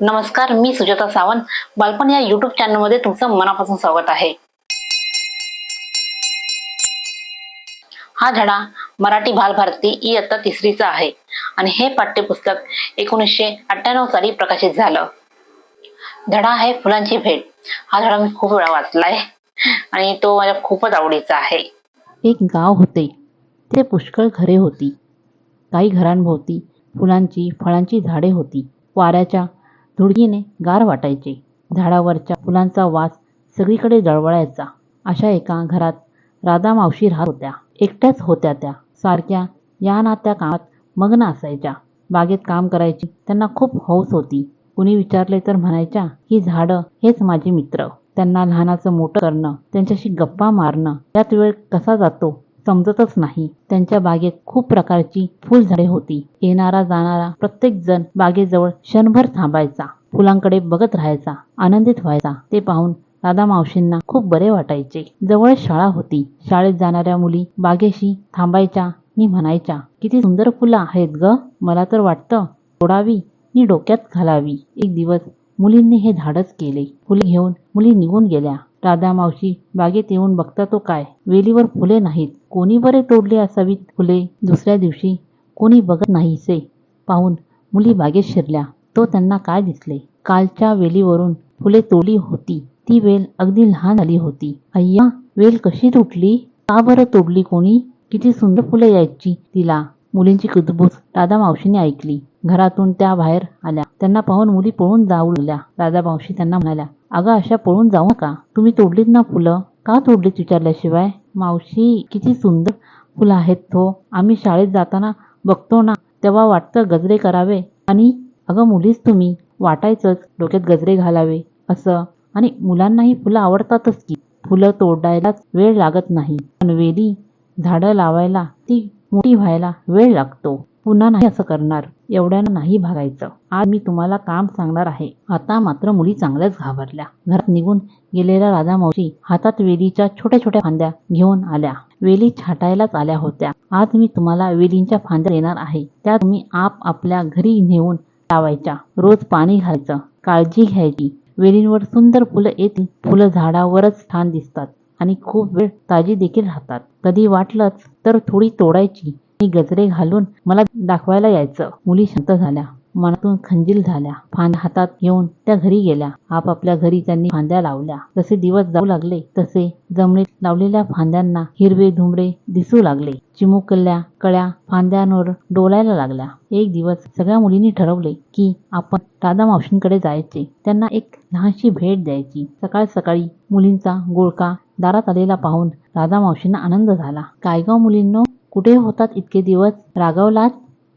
नमस्कार मी सुजाता सावंत. बालपण या युट्यूब चॅनलमध्ये तुमचं मनापासून स्वागत आहे. हा धडा मराठी बालभारती इयत्ता तिसरीचा आहे. आणि हे पाठ्यपुस्तक एकोणीसशे अठ्ठ्याण्णव साली प्रकाशित झालं. धडा आहे फुलांची भेट. हा धडा मी खूप वेळा वाचलाय. आणि तो माझ्या खूपच आवडीचा आहे. एक गाव होते. ते पुष्कळ घरे होती. काही घरांभोवती फुलांची फळांची झाडे होती. वाऱ्याच्या धुडगीने गार वाटायचे. झाडावरच्या फुलांचा वास सगळीकडे जळवळायचा. अशा एका घरात राधा मावशी राहत होत्या. एकट्याच होत्या त्या. सारख्या या ना त्या कामात मग्न असायच्या. बागेत काम करायची त्यांना खूप हौस होती. कुणी विचारले तर म्हणायच्या ही झाडं हेच माझे मित्र. त्यांना लहानाचं मोठं करणं त्यांच्याशी गप्पा मारणं त्यात वेळ कसा जातो? समजतच नाही. त्यांच्या बागेत खूप प्रकारची फुलझाडे होती. येणारा जाणारा प्रत्येक जण बागेजवळ क्षणभर थांबायचा. फुलांकडे बघत राहायचा आनंदित व्हायचा. ते पाहून राधा मावशींना खूप बरे वाटायचे. जवळ शाळा होती. शाळेत जाणाऱ्या मुली बागेशी थांबायच्या नि म्हणायच्या किती सुंदर फुलं आहेत ग. मला तर वाटतं तोडावी नि डोक्यात घालावी. एक दिवस मुलींनी हे धाडच केले. फुले घेऊन मुली निघून गेल्या. राधा मावशी बागेत येऊन बघता तो काय? वेलीवर फुले नाहीत. कोणी बरे तोडले असावीत फुले? दुसऱ्या दिवशी कोणी बघत नाहीसे. पाहून मुली बागेत शिरल्या. तो त्यांना काय दिसले? कालच्या वेलीवरून फुले तोडली होती. ती वेल अगदी लहान आली होती. अय्या वेल कशी तुटली? का बरं तोडली कोणी? किती सुंदर फुले यायची तिला. मुलींची कुजबूज राधा मावशीने ऐकली. घरातून त्या बाहेर आल्या. त्यांना पाहून मुली पळून जाऊ लागल्या राधा मावशी त्यांना म्हणाल्या अगं अशा पळून जाऊ नका. तुम्ही तोडलीत ना फुलं? का तोडलीत विचारल्याशिवाय? मावशी किती सुंदर फुलं आहेत तो. आम्ही शाळेत जाताना बघतो ना तेव्हा वाटतं गजरे करावे. आणि अगं मुलीच तुम्ही वाटायचंच डोक्यात गजरे घालावे. असं. आणि मुलांनाही फुलं आवडतातच की. फुलं तोडायलाच वेळ लागत नाही. पण वेली झाडं लावायला ती मोठी व्हायला वेळ लागतो. पुन्हा नाही असं करणार. एवढ्यानं नाही भागायचं. आज मी तुम्हाला काम सांगणार आहे. आता मात्र मुली चांगल्याच घाबरल्या. घरात निघून गेलेल्या राधा मावशी हातात वेलीच्या छोट्या छोट्या फांद्या घेऊन आल्या. वेली छाटायलाच आल्या होत्या. आज मी तुम्हाला वेलींच्या फांद्या देणार आहे. त्या तुम्ही आप आपल्या घरी नेऊन लावायच्या. रोज पाणी घालायचं. काळजी घ्यायची. वेलींवर सुंदर फुलं येतील फुलं झाडावरच छान दिसतात आणि खूप वेळ ताजी देखील राहतात. कधी वाटलंच तर थोडी तोडायची. मी गजरे घालून मला दाखवायला यायचं. मुली शांत झाल्या. मनातून खंजील झाल्या. फांद हातात घेऊन त्या घरी गेल्या. आपापल्या घरी त्यांनी फांद्या लावल्या. जसे दिवस जाऊ लागले तसे जमिनीत लावलेल्या फांद्यांना हिरवे धुमरे दिसू लागले. चिमुकल्या कळ्या फांद्यांवर डोलायला लागल्या. एक दिवस सगळ्या मुलींनी ठरवले की आपण राधा मावशींकडे जायचे. त्यांना एक लहानशी भेट द्यायची. सकाळ सकाळी मुलींचा गोळका दारात आलेला पाहून राधा मावशींना आनंद झाला. काय गाव मुलींनो कुठे होतात इतके दिवस रागावलात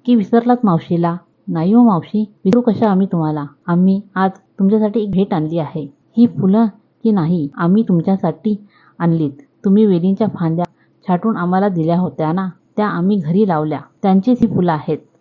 की विसरलात मावशीला? नाही हो मावशी विसरू कशा आम्ही तुम्हाला? आम्ही आज तुमच्यासाठी एक भेट आणली आहे. ही फुलं की नाही आम्ही तुमच्यासाठी आणलीत. तुम्ही वेलींच्या फांद्या छाटून आम्हाला दिल्या होत्या ना त्या आम्ही घरी लावल्या. त्यांचीच ही फुलं आहेत.